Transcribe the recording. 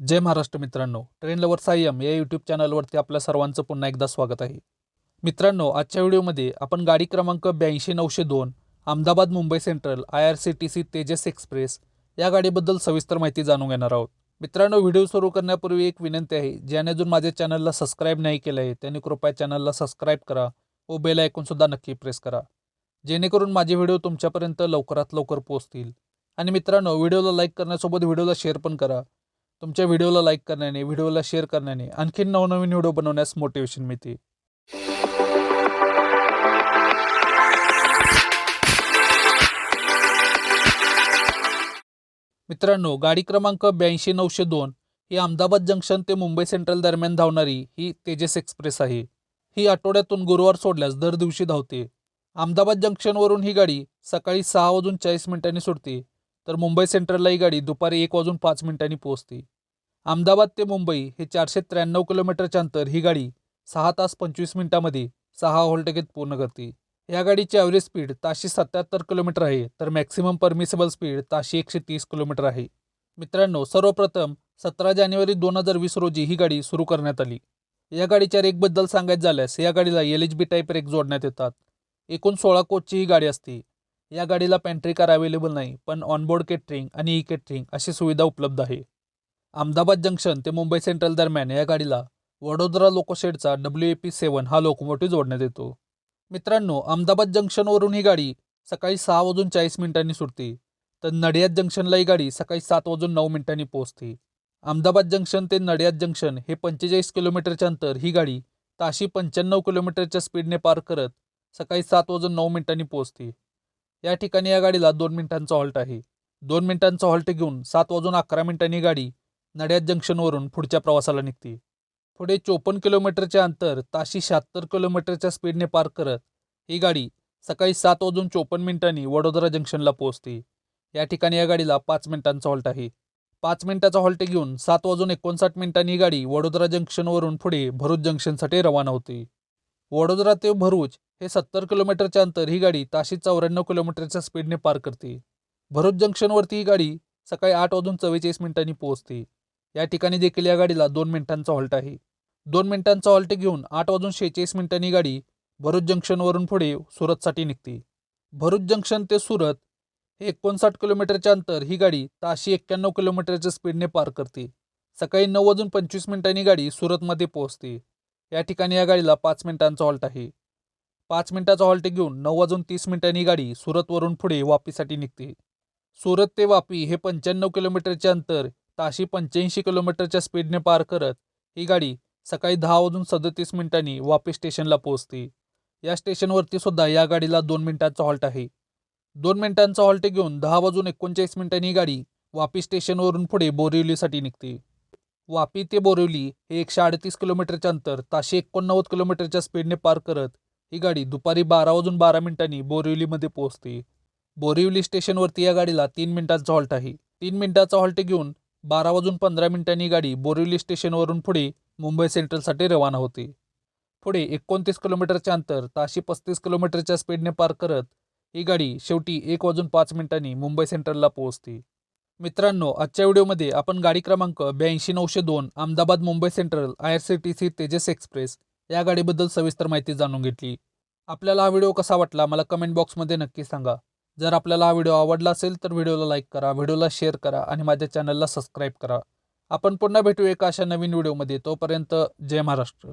जय महाराष्ट्र मित्रांनो. Train lover Sayam या YouTube चॅनलवरती आपल्या सर्वांचं पुन्हा एकदा स्वागत आहे. मित्रांनो आजच्या व्हिडिओमध्ये आपण गाडी क्रमांक ब्याऐंशी नऊशे दोन Ahmedabad Mumbai central I R C T C Tejas express या गाडीबद्दल सविस्तर माहिती जाणून घेणार आहोत. मित्रांनो व्हिडिओ सुरू करण्यापूर्वी एक विनंती आहे ज्याने अजून माझ्या चॅनलला सबस्क्राईब नाही केलं आहे त्यांनी कृपया चॅनलला सबस्क्राईब करा व बेल ऐकूनसुद्धा नक्की प्रेस करा. जेणेकरून माझे व्हिडिओ तुमच्यापर्यंत लवकरात लवकर पोहोचतील. आणि मित्रांनो व्हिडिओला लाईक करण्यासोबत व्हिडिओला शेअर पण करा. तुमच्या व्हिडिओला लाईक करण्याने व्हिडिओला शेअर करण्याने आणखीन नवनवीन व्हिडिओ बनवण्यास मोटिवेशन मिळते. मित्रांनो गाडी क्रमांक ब्याऐंशी नऊशे दोन ही अहमदाबाद जंक्शन ते मुंबई सेंट्रल दरम्यान धावणारी ही तेजस एक्सप्रेस आहे. ही आठवड्यातून गुरुवार सोडल्यास दर दिवशी धावते. अहमदाबाद जंक्शनवरून ही गाडी सकाळी सहा वाजून चाळीस मिनिटांनी सुटते. तर मुंबई सेंट्रलला ही गाडी दुपारी एक वाजून पाच मिनिटांनी पोहोचते. अहमदाबाद ते मुंबई हे चारशे त्र्याण्णव किलोमीटरच्या अंतर ही गाडी सहा तास पंचवीस मिनिटांमध्ये सहा होल्टगेत पूर्ण करते. या गाडीची ॲव्हरेज स्पीड ताशी सत्याहत्तर किलोमीटर आहे तर मॅक्सिमम परमिसेबल स्पीड ताशी एकशे तीस किलोमीटर आहे. मित्रांनो सर्वप्रथम सतरा जानेवारी दोन हजार वीस रोजी ही गाडी सुरू करण्यात आली. या गाडीच्या रेकबद्दल सांगायचं झाल्यास या गाडीला L H B type rake जोडण्यात येतात. एकूण सोळा कोचची ही गाडी असते. या गाडीला पॅन्ट्री कार अवेलेबल नाही पण ऑनबोर्ड केटरिंग आणि ई केटरिंग अशी सुविधा उपलब्ध आहे. अहमदाबाद जंक्शन ते मुंबई सेंट्रल दरम्यान या गाडीला वडोदरा लोकोशेडचा डब्ल्यू ए पी सेवन हा लोकोमोटिव्ह जोडण्यात येतो. मित्रांनो अहमदाबाद जंक्शनवरून ही गाडी सकाळी सहा वाजून चाळीस मिनिटांनी सुटते तर नडियाद जंक्शनला ही गाडी सकाळी सात वाजून नऊ मिनिटांनी पोहोचते. अहमदाबाद जंक्शन ते नडियाद जंक्शन हे पंचेचाळीस किलोमीटरच्या अंतर ही गाडी ताशी पंच्याण्णव किलोमीटरच्या स्पीडने पार करत सकाळी सात वाजून नऊ मिनिटांनी पोहोचते. या ठिकाणी या गाडीला दोन मिनिटांचा हॉल्ट आहे. दोन मिनिटांचा हॉल्ट घेऊन सात वाजून अकरा मिनिटांनी गाडी नड्याद जंक्शनवरून पुढच्या प्रवासाला निघते. पुढे चोपन्न किलोमीटरचे अंतर ताशी शहात्तर किलोमीटरच्या स्पीडने पार करत ही गाडी सकाळी सात वाजून चोपन्न मिनिटांनी वडोदरा जंक्शनला पोहोचते. या ठिकाणी या गाडीला पाच मिनिटांचा हॉल्ट आहे. पाच मिनिटाचा हॉल्ट घेऊन सात वाजून एकोणसाठ मिनिटांनी ही गाडी वडोदरा जंक्शनवरून पुढे भरूच जंक्शनसाठी रवाना होते. वडोदरा ते भरूच हे सत्तर किलोमीटरच्या अंतर ही गाडी ताशी चौऱ्याण्णव किलोमीटरच्या स्पीडने पार करते. भरूच जंक्शनवरती ही गाडी सकाळी आठ वाजून चव्वेचाळीस मिनिटांनी पोहोचते. या ठिकाणी देखील या गाडीला दोन मिनिटांचा हॉल्ट आहे. दोन मिनिटांचा हॉल्ट घेऊन आठ वाजून शेहेचाळीस मिनिटांनी गाडी भरूच जंक्शनवरून पुढे सुरतसाठी निघते. भरूच जंक्शन ते सुरत हे एकोणसाठ किलोमीटरच्या अंतर ही गाडी ताशी एक्क्याण्णव किलोमीटरच्या स्पीडने पार करते. सकाळी नऊ वाजून पंचवीस मिनिटांनी गाडी सुरतमध्ये पोहोचते. या ठिकाणी या गाडीला पाच मिनिटांचा हॉल्ट आहे. पाच मिनिटाचा हॉल्ट घेऊन नऊ वाजून तीस मिनिटांनी गाडी सुरतवरून पुढे वापीसाठी निघते. सुरत ते वापी हे पंच्याण्णव किलोमीटरचे अंतर ताशी पंच्याऐंशी किलोमीटरच्या स्पीडने पार करत ही गाडी सकाळी दहा वाजून सदतीस मिनिटांनी वापी स्टेशनला पोहोचते. या स्टेशनवरती सुद्धा या गाडीला दोन मिनिटांचा हॉल्ट आहे. दोन मिनिटांचा हॉल्ट घेऊन दहा वाजून एकोणचाळीस मिनिटांनी ही गाडी वापी स्टेशनवरून पुढे बोरिवलीसाठी निघते. वापी ते बोरिवली हे एकशे अडतीस किलोमीटरचे अंतर ताशी एकोणनव्वद किलोमीटरच्या स्पीडने पार करत ही गाडी दुपारी बारा वाजून बारा मिनिटांनी बोरिवलीमध्ये पोहोचते. बोरिवली स्टेशनवरती या गाडीला तीन मिनिटांचा हॉल्ट आहे. तीन मिनिटाचा हॉल्ट घेऊन बारा वाजून पंधरा मिनिटांनी गाडी बोरिवली स्टेशनवरून पुढे मुंबई सेंट्रलसाठी रवाना होते. पुढे एकोणतीस किलोमीटरचे अंतर ताशी पस्तीस किलोमीटरच्या स्पीडने पार करत ही गाडी शेवटी एक वाजून पाच मिनिटांनी मुंबई सेंट्रलला पोहोचते. मित्रांनो आजच्या व्हिडिओमध्ये आपण गाडी क्रमांक ब्याऐंशी नऊशे दोन Ahmedabad Mumbai central I R C T C Tejas express या गाडीबद्दल सविस्तर माहिती जाणून घेतली. आपल्याला हा व्हिडिओ कसा वाटला मला कमेंट बॉक्समध्ये नक्की सांगा. जर आपल्याला हा व्हिडिओ आवडला असेल तर व्हिडिओला लाईक करा व्हिडिओला शेअर करा आणि माझ्या चॅनलला सबस्क्राईब करा. आपण पुन्हा भेटू एका अशा नवीन व्हिडिओमध्ये. तोपर्यंत जय महाराष्ट्र.